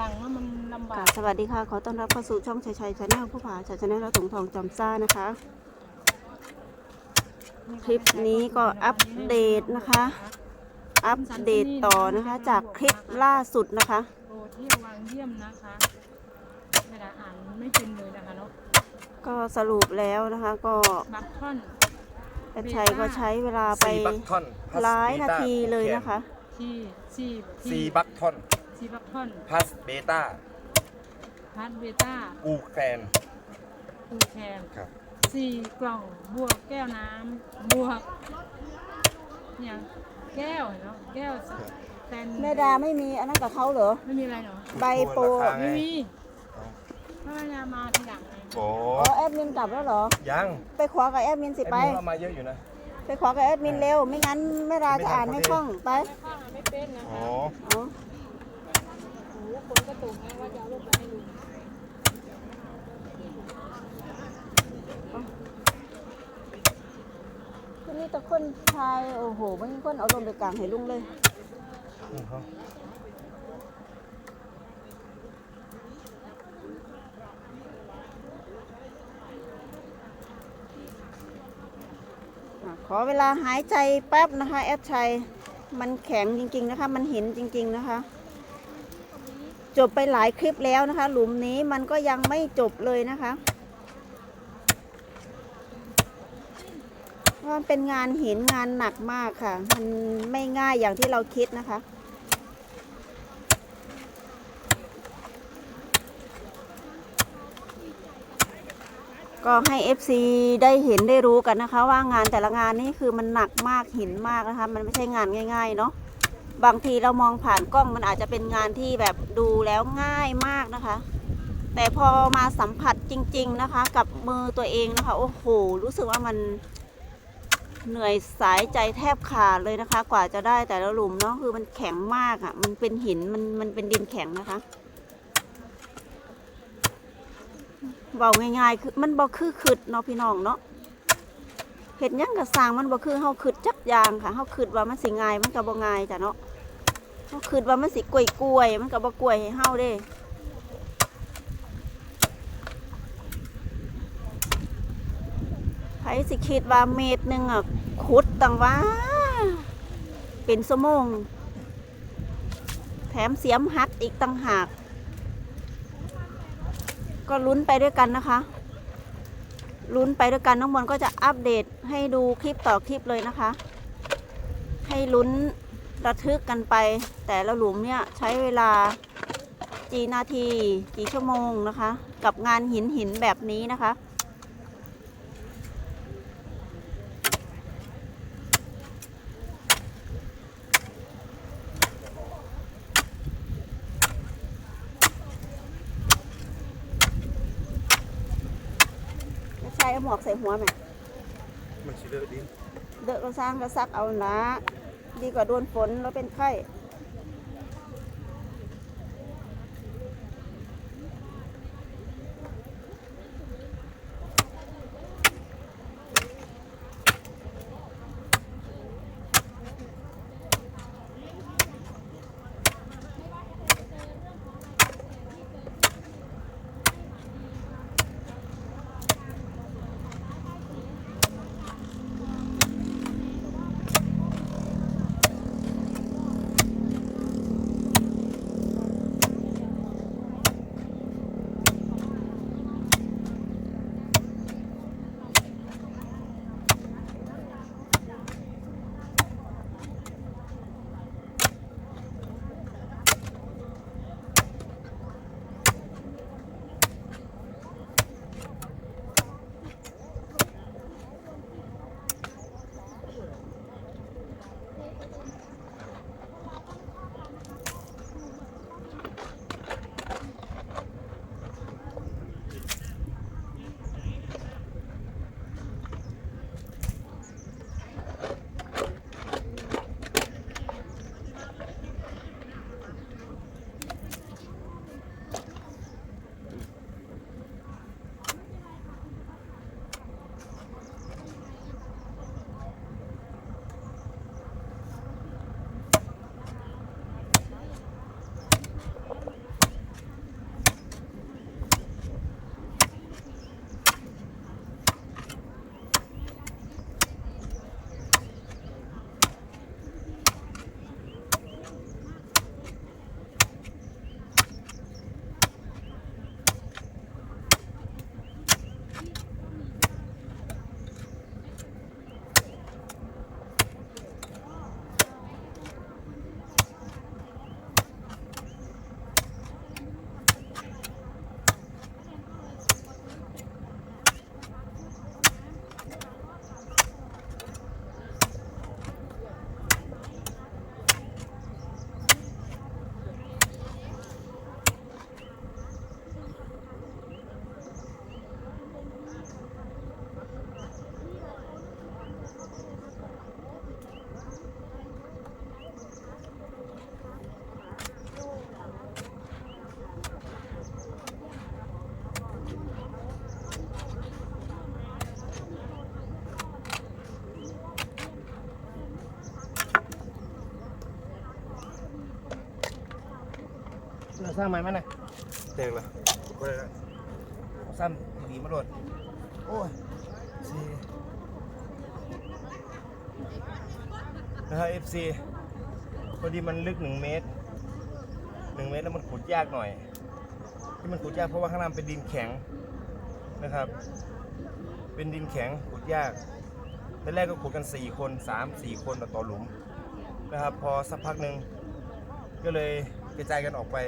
หลังแล้วมันลำบาค่ะกสวัสดีค่ะ ขอต้อนรับเข้าสู่ช่องชัยชัยชาแนลผู้ผาชัยชาแนลและถุงทองจอมซ่านะคะ คลิปนี้ก็อัปเดตนะคะ อัปเดตต่อนะคะ จากคลิปล่าสุดนะคะโปรเที่ยววางเยี่ยมนะคะเวลาอ่านไม่เป็นเลยนะคะเนาะก็สรุปแล้วนะคะก็บัคคอนแอดชัยก็ใช้เวลาไปซีบัคทอนพัสหลายเบนาต้ทีเลยนะคะที่ซีซีบัคทอน ซีบัคคอนพัสเบต้าพาร์ทเบต้าอูแฟนคูแคนครับสี่กล่องบวกแก้วน้ำบวกอย่างแก้วเนาะแก้วแตนแม่ดาไม่มีอันนั้นกับเขาเหรอ ไม่มีอะไรเนาะใบโปรราคาไงไม่มีเพราะว่ายามาทีหลังไงโอ้อ๋อแอดมินกลับแล้วเหรอ ยังไปขอกับแอดมินสิไปแอดมินเข้ามาเยอะอยู่นะ ไปขอกับแอดมินเร็ว ไม่งั้นแม่ดาจะอ่านไม่คล่องไปข้างไม่เป็นนะอ๋คะอเอาโอ้โห คนก็ตกไงว่าจะเอาลูกไปให้ลุงคือมีแต่คนชายโอ้โหไม่มีคนเอาลงไปกลางให้ลุงเลยอืมเขาอะขอเวลาหายใจแป๊บนะคะ แอดชัย มันแข็งจริง ๆ นะคะ มันเห็นจริง ๆ นะคะ จบไปหลายคลิปแล้วนะคะ หลุมนี้มันก็ยังไม่จบเลยนะคะมันเป็นงานหินงานหนักมากค่ะ มันไม่ง่ายอย่างที่เราคิดนะคะ ก็ให้ FC ได้เห็นได้รู้กันนะคะ ว่างานแต่ละงานนี่คือมันหนักมากหินมากนะคะ มันไม่ใช่งานง่าย ๆ เนาะ บางทีเรามองผ่านกล้องมันอาจจะเป็นงานที่แบบดูแล้วง่ายมากนะคะ แต่พอมาสัมผัสจริง ๆนะคะ กับมือตัวเองนะคะ โอ้โห รู้สึกว่ามันเหนื่อยสายใจแทบขาดเลยนะคะ กว่าจะได้แต่ละหลุมเนาะคือมันแข็งมากอะ่ะ มันเป็นหินมันมันเป็นดินแข็งนะคะเบาง่ายๆคือมันบ่คือขึดเนาะพี่น้องเนาะเห็ดยังกะสางมันบ่คือเฮาขึดจักยางค่ะเฮาขึดว่ามันสิง่ายมันก็บ่ง่ายจ้ะเนาะ เฮาขึดว่ามันสิกล้วยๆมันก็บ่กล้วยให้เฮาเด้ไผสิคิดว่าเมตรหนึ่งอะขุดตังว่า เป็นชั่วโมงแถมเสียมหักอีกต่างหาก ก็ลุ้นไปด้วยกันนะคะลุ้นไปด้วยกันน้องมนก็จะอัปเดตให้ดูคลิปต่อคลิปเลยนะคะ ให้ลุ้น ระทึกกันไป แต่ละหลุมเนี่ยใช้เวลากี่นาทีกี่ชั่วโมงนะคะ กับงานหินหินแบบนี้นะคะ ใช้เอาหมวกใส่หัวไหมมันชิเลอะดินเดอะก็สร้างก็ซักเอาละ ดีกว่าโดนฝนแล้วเป็นไข้ เราสร้างไม้ไหมน่ะเตกเหรอก็ได้ละเอาซ้ำดีมาโดดโอ้ยสี่นะครับ FC พอดีมันลึกหนึ่งเมตรหนึ่งเมตรแล้วมันขุดยากหน่อย ที่มันขุดยากเพราะว่าข้างล่างเป็นดินแข็งนะครับ เป็นดินแข็งขุดยากตอนแรกก็ขุดกัน 4 คน 3 4 คนต่อหลุมนะครับ พอสักพักหนึ่งก็เลยกระจายกันออกไป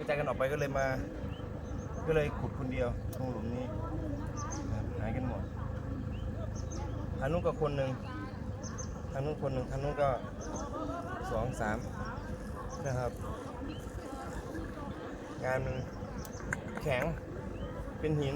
กระจายกันออกไปก็เลยมา ก็เลยขุดคนเดียวตรงหลุมนี้ครับหายกันหมดทางนู้นก็คนหนึ่งทางนู้นคนหนึ่งทางนู้นก็สองสามนะครับ งานมันแข็งเป็นหิน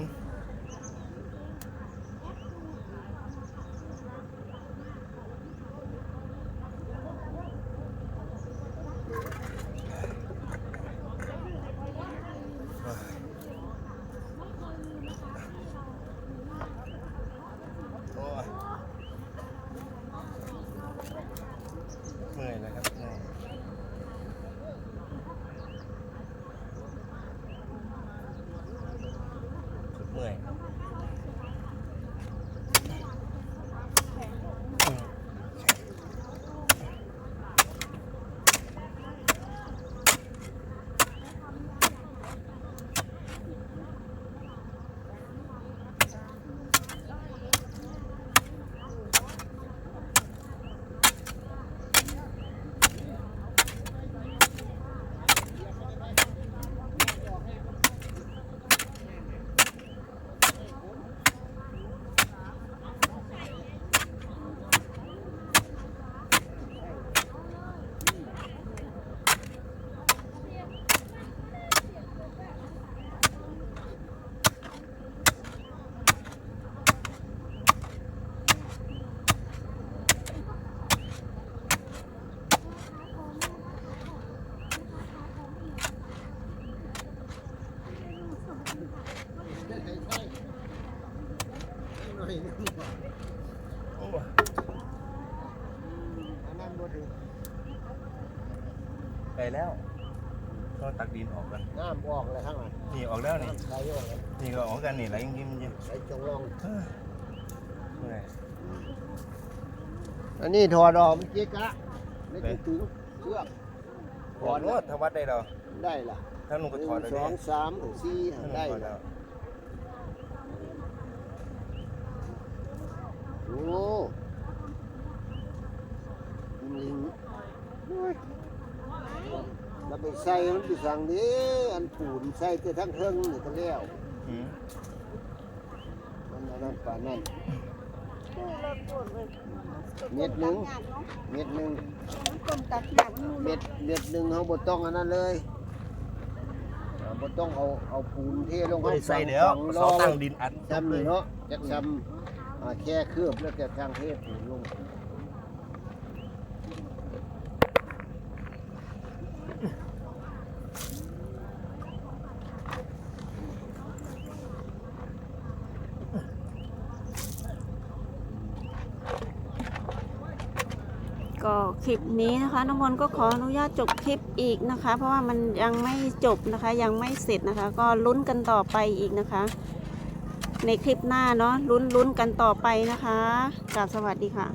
โอ้ยไปแล้วก็ตักดินออกกันน้ำออกเลยข้างหลังนี่ออกแล้วนี่น้ำไหลออกเลยนี่ก็ออกกันนี่ไหลยิ้มยิ้มยิ้มไหลจงลงเฮ้ยเมื่อยอันนี้ถอดออกมันเจ๊กะไม่ถึงถึงเชือกถอดรถถ้าวัดได้เราได้ล่ะถ้าลุงหก็นึ่งถอดได้สเลองยสามถึงสี่ถ้าลุงได้ถอดแล้ล่ะว โอ้ลิงโอ้ยแล้วไปใส่มันไปสั่งนี้อันปูนใส่แต่ทั้งเทิงนี่ก็แล้วอืมมันอันนั้นป่านนั้นเม็ดหนึ่งเม็ดหนึ่งต้มตัดหนักนู่นเม็ดเม็ดหนึ่งเขาบ่ต้องอันนั้นเลยอ่าบ่ต้องเอาเอาปูนเทลงไม่ได้ใส่ฝังเดี๋ยวฝังรเสาอตั้งดินอัดจำนี่เนาะจะจำอ่า แค่เคลือบแล้วจะทางเทปูลงก็คลิปนี้นะคะน้ำมนต์ก็ขออนุญาตจบคลิปอีกนะคะ เพราะว่ามันยังไม่จบนะคะ ยังไม่เสร็จนะคะ ก็ลุ้นกันต่อไปอีกนะคะ ในคลิปหน้าเนาะลุ้นๆกันต่อไปนะคะกราบสวัสดีค่ะ